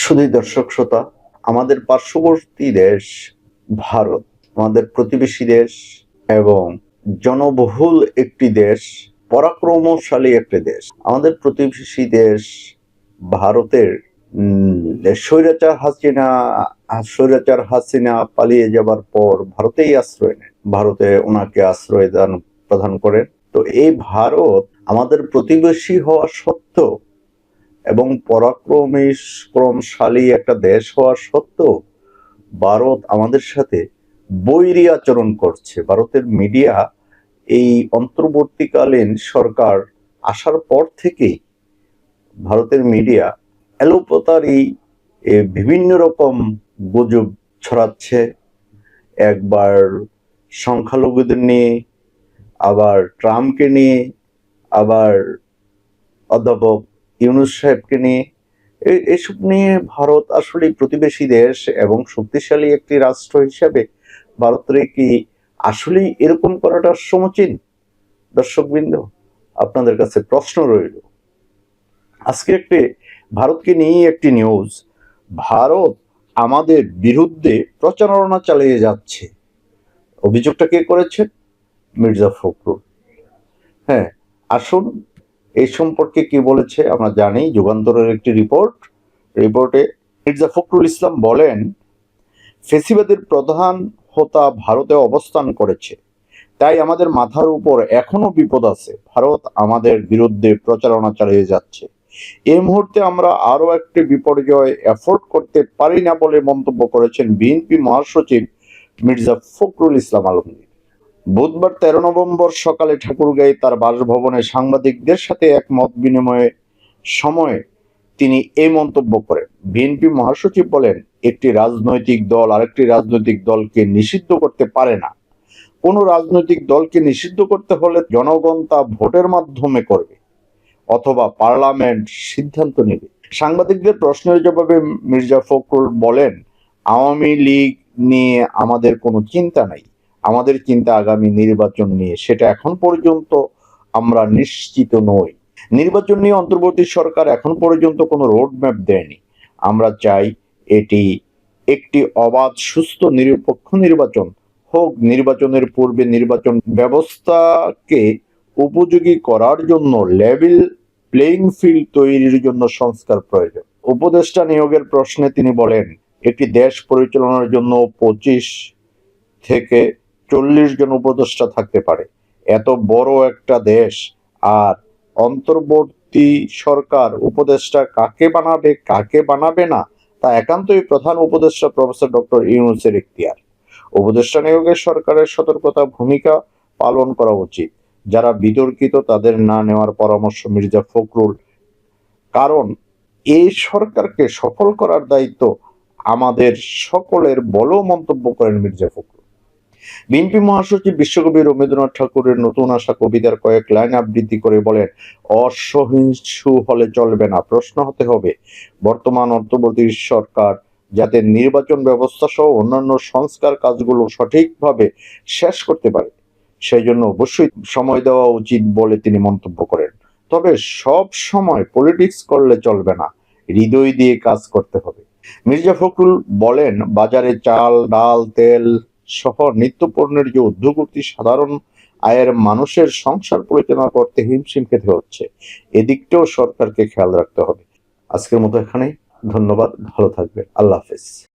শুধু দর্শক শ্রোতা, আমাদের পার্শ্ববর্তী দেশ, ভারত, আমাদের প্রতিবেশী দেশ এবং জনবহুল একটি দেশ, পরাক্রমশালী একটি দেশ। আমাদের প্রতিবেশী দেশ ভারতের স্বৈরাচার হাসিনা স্বৈরাচার হাসিনা পালিয়ে যাবার পর ভারতেই আশ্রয় নেন ভারতে ওনাকে আশ্রয় দান, প্রদান করেন। তো এই ভারত আমাদের প্রতিবেশী হওয়া সত্ত্বেও এবং পরাক্রমী ক্রমশালী একটা দেশ হওয়া সত্ত্বেও ভারত আমাদের সাথে বৈরী আচরণ করছে। ভারতের মিডিয়া এই অন্তর্বর্তীকালীন সরকার আসার পর থেকেই ভারতের মিডিয়া এলোপাতারি এ বিভিন্ন রকম গুজব ছড়াচ্ছে। একবার সংখ্যালঘুদের নিয়ে, আবার ট্রাম্পকে নিয়ে, আবার অধ্যাপক ইউনুস সাহেবকে নিয়ে এসব নিয়ে ভারত আসলে প্রতিবেশী দেশ এবং শক্তিশালী একটি রাষ্ট্র হিসাবে ভারতের কি আসলেই এরকম করাটা সমীচীন? দর্শকবৃন্দ, আপনাদের কাছে প্রশ্ন রইল। আজকে একটি ভারতকে নিয়ে একটি নিউজ ভারত আমাদের বিরুদ্ধে প্রচারণা চালিয়ে যাচ্ছে। অভিযোগটা কে করেছে মির্জা ফখরুল। হ্যাঁ আসুন এই সম্পর্কে কি বলেছে আমরা জানি, যুগান্তরের একটি রিপোর্ট। রিপোর্টে মির্জা ফখরুল ইসলাম বলেন, ফেসিবাদের প্রধান হোতা ভারতে অবস্থান করেছে। তাই আমাদের মাথার উপর এখনও বিপদ আছে। ভারত আমাদের বিরুদ্ধে প্রচারণা চালিয়ে যাচ্ছে। এই মুহূর্তে আমরা আরও একটি বিপর্যয় এফোর্ড করতে পারি না বলে মন্তব্য করেছেন বিএনপি মহাসচিব মির্জা ফখরুল ইসলাম আলমগীর। বুধবার তেরো নভেম্বর সকালে ঠাকুরগাঁয়ে তার বাসভবনে সাংবাদিকদের সাথে এক মত বিনিময়ে সময়ে তিনি এই মন্তব্য করেন। বিএনপি মহাসচিব বলেন, একটি রাজনৈতিক দল আরেকটি রাজনৈতিক দলকে নিষিদ্ধ করতে পারে না। কোন রাজনৈতিক দলকে নিষিদ্ধ করতে হলে জনগণ তা ভোটের মাধ্যমে করবে অথবা পার্লামেন্ট সিদ্ধান্ত নেবে। সাংবাদিকদের প্রশ্নের জবাবে মির্জা ফখরুল বলেন, আওয়ামী লীগ নিয়ে আমাদের কোনো চিন্তা নাই। আমাদের চিন্তা আগামী নির্বাচন নিয়ে। সেটা এখন পর্যন্ত আমরা নিশ্চিত নই। নির্বাচন নিয়ে অন্তর্বর্তী সরকার এখন পর্যন্ত কোনো রোড ম্যাপ দেয়নি। আমরা চাই এটি একটি অবাধ, সুস্থ, নিরপেক্ষ নির্বাচন হোক। নির্বাচনের পূর্বে নির্বাচন ব্যবস্থাকে উপযোগী করার জন্য লেভেল প্লেইং ফিল্ড তৈরির জন্য সংস্কার প্রয়োজন। উপদেষ্টা নিয়োগের প্রশ্নে তিনি বলেন একটি দেশ পরিচালনার জন্য পঁচিশ থেকে চল্লিশ জন উপদেষ্টা থাকতে পারে। এত বড় একটা দেশ, আর অন্তর্বর্তী সরকার উপদেষ্টা কাকে বানাবে কাকে বানাবে না, তা একান্তই প্রধান উপদেষ্টা প্রফেসর ডক্টর ইউনুসের ইখতিয়ার। উপদেষ্টা নিয়োগে সরকারের সতর্কতা ভূমিকা পালন করা উচিত। যারা বিতর্কিত, তাদের না নেওয়ার পরামর্শ মির্জা ফখরুল। কারণ এই সরকারকে সফল করার দায়িত্ব আমাদের সকলের বলেও মন্তব্য করেন মির্জা ফখরুল। বিএনপি মহাসচিব বিশ্বকবি রবীন্দ্রনাথ ঠাকুরের নতুন আসা কবিতার কয়েক লাইন আবৃত্তি করে বলেন, অসহিষ্ণু হলে চলবে না, প্রশ্ন হতে হবে। বর্তমান অন্তর্বর্তী সরকার যাতে নির্বাচন ব্যবস্থা সহ অন্যান্য সংস্কার কাজগুলো সঠিকভাবে শেষ করতে পারে। সেই জন্য অবশ্যই সময় দেওয়া উচিত বলে তিনি মন্তব্য করেন। তবে সব সময় পলিটিক্স করলে চলবে না, হৃদয় দিয়ে কাজ করতে হবে। মির্জা ফখরুল বলেন, বাজারে চাল, ডাল, তেল সহ নিত্য পণ্যের যে উদ্যোগতি সাধারণ আয়ের মানুষের সংসার পরিচালনা করতে হিমশিম খেতে হচ্ছে, এদিকটাও সরকারকে খেয়াল রাখতে হবে। আজকের মতো এখানে ধন্যবাদ, ভালো থাকবে আল্লাহ হাফেজ।